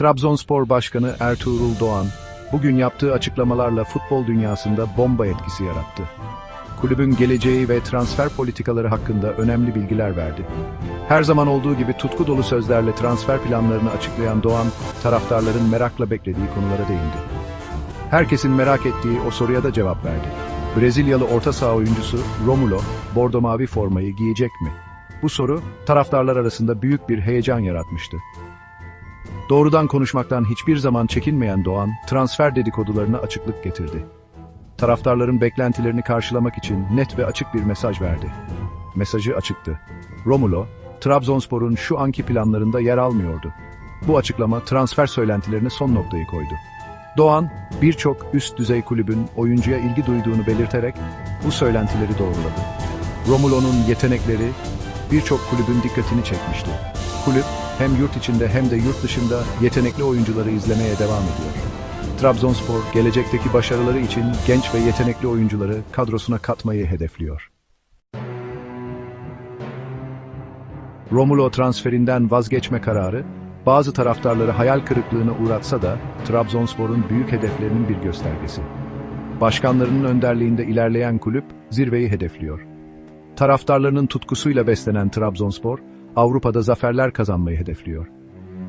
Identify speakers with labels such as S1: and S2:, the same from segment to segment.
S1: Trabzonspor Başkanı Ertuğrul Doğan, bugün yaptığı açıklamalarla futbol dünyasında bomba etkisi yarattı. Kulübün geleceği ve transfer politikaları hakkında önemli bilgiler verdi. Her zaman olduğu gibi tutku dolu sözlerle transfer planlarını açıklayan Doğan, taraftarların merakla beklediği konulara değindi. Herkesin merak ettiği o soruya da cevap verdi. Brezilyalı orta saha oyuncusu Romulo, bordo mavi formayı giyecek mi? Bu soru taraftarlar arasında büyük bir heyecan yaratmıştı. Doğrudan konuşmaktan hiçbir zaman çekinmeyen Doğan, transfer dedikodularına açıklık getirdi. Taraftarların beklentilerini karşılamak için net ve açık bir mesaj verdi. Mesajı açıktı. Romulo, Trabzonspor'un şu anki planlarında yer almıyordu. Bu açıklama transfer söylentilerine son noktayı koydu. Doğan, birçok üst düzey kulübün oyuncuya ilgi duyduğunu belirterek bu söylentileri doğruladı. Romulo'nun yetenekleri birçok kulübün dikkatini çekmişti. Kulüp hem yurt içinde hem de yurt dışında yetenekli oyuncuları izlemeye devam ediyor. Trabzonspor gelecekteki başarıları için genç ve yetenekli oyuncuları kadrosuna katmayı hedefliyor. Romulo transferinden vazgeçme kararı bazı taraftarları hayal kırıklığına uğratsa da Trabzonspor'un büyük hedeflerinin bir göstergesi. Başkanlarının önderliğinde ilerleyen kulüp zirveyi hedefliyor. Taraftarlarının tutkusuyla beslenen Trabzonspor, Avrupa'da zaferler kazanmayı hedefliyor.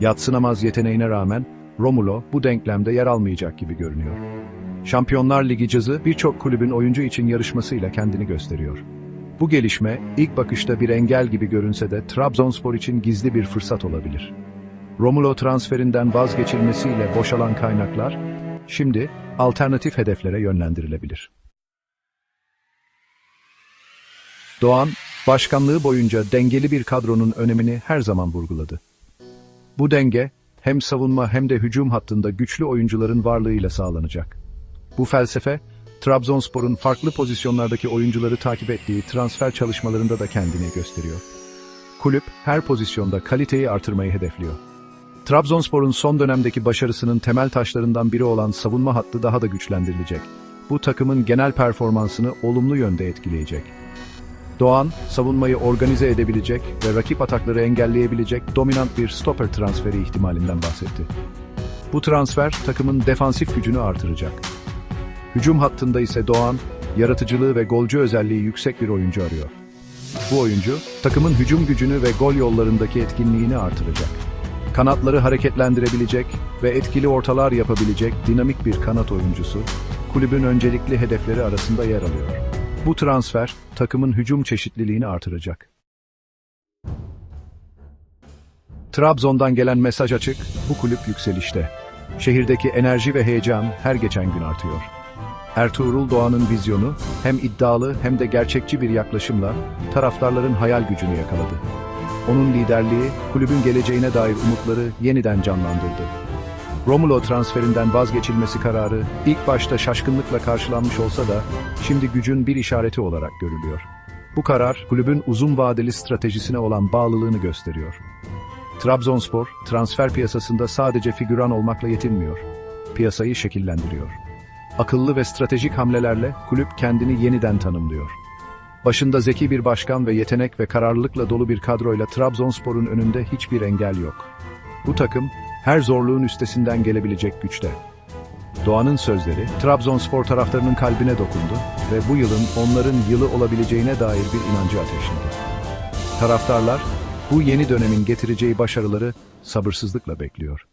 S1: Yatsınamaz yeteneğine rağmen Romulo bu denklemde yer almayacak gibi görünüyor. Şampiyonlar Ligi cızı birçok kulübün oyuncu için yarışmasıyla kendini gösteriyor. Bu gelişme ilk bakışta bir engel gibi görünse de Trabzonspor için gizli bir fırsat olabilir. Romulo transferinden vazgeçilmesiyle boşalan kaynaklar şimdi alternatif hedeflere yönlendirilebilir. Doğan, başkanlığı boyunca dengeli bir kadronun önemini her zaman vurguladı. Bu denge hem savunma hem de hücum hattında güçlü oyuncuların varlığıyla sağlanacak. Bu felsefe, Trabzonspor'un farklı pozisyonlardaki oyuncuları takip ettiği transfer çalışmalarında da kendini gösteriyor. Kulüp her pozisyonda kaliteyi artırmayı hedefliyor. Trabzonspor'un son dönemdeki başarısının temel taşlarından biri olan savunma hattı daha da güçlendirilecek. Bu takımın genel performansını olumlu yönde etkileyecek. Doğan, savunmayı organize edebilecek ve rakip atakları engelleyebilecek dominant bir stopper transferi ihtimalinden bahsetti. Bu transfer takımın defansif gücünü artıracak. Hücum hattında ise Doğan, yaratıcılığı ve golcü özelliği yüksek bir oyuncu arıyor. Bu oyuncu, takımın hücum gücünü ve gol yollarındaki etkinliğini artıracak. Kanatları hareketlendirebilecek ve etkili ortalar yapabilecek dinamik bir kanat oyuncusu, kulübün öncelikli hedefleri arasında yer alıyor. Bu transfer, takımın hücum çeşitliliğini artıracak. Trabzon'dan gelen mesaj açık, bu kulüp yükselişte. Şehirdeki enerji ve heyecan her geçen gün artıyor. Ertuğrul Doğan'ın vizyonu hem iddialı hem de gerçekçi bir yaklaşımla taraftarların hayal gücünü yakaladı. Onun liderliği kulübün geleceğine dair umutları yeniden canlandırdı. Romulo transferinden vazgeçilmesi kararı ilk başta şaşkınlıkla karşılanmış olsa da şimdi gücün bir işareti olarak görülüyor. Bu karar kulübün uzun vadeli stratejisine olan bağlılığını gösteriyor. Trabzonspor transfer piyasasında sadece figüran olmakla yetinmiyor. Piyasayı şekillendiriyor. Akıllı ve stratejik hamlelerle kulüp kendini yeniden tanımlıyor. Başında zeki bir başkan ve yetenek ve kararlılıkla dolu bir kadroyla Trabzonspor'un önünde hiçbir engel yok. Bu takım her zorluğun üstesinden gelebilecek güçte. Doğan'ın sözleri Trabzonspor taraftarının kalbine dokundu ve bu yılın onların yılı olabileceğine dair bir inancı ateşledi. Taraftarlar bu yeni dönemin getireceği başarıları sabırsızlıkla bekliyor.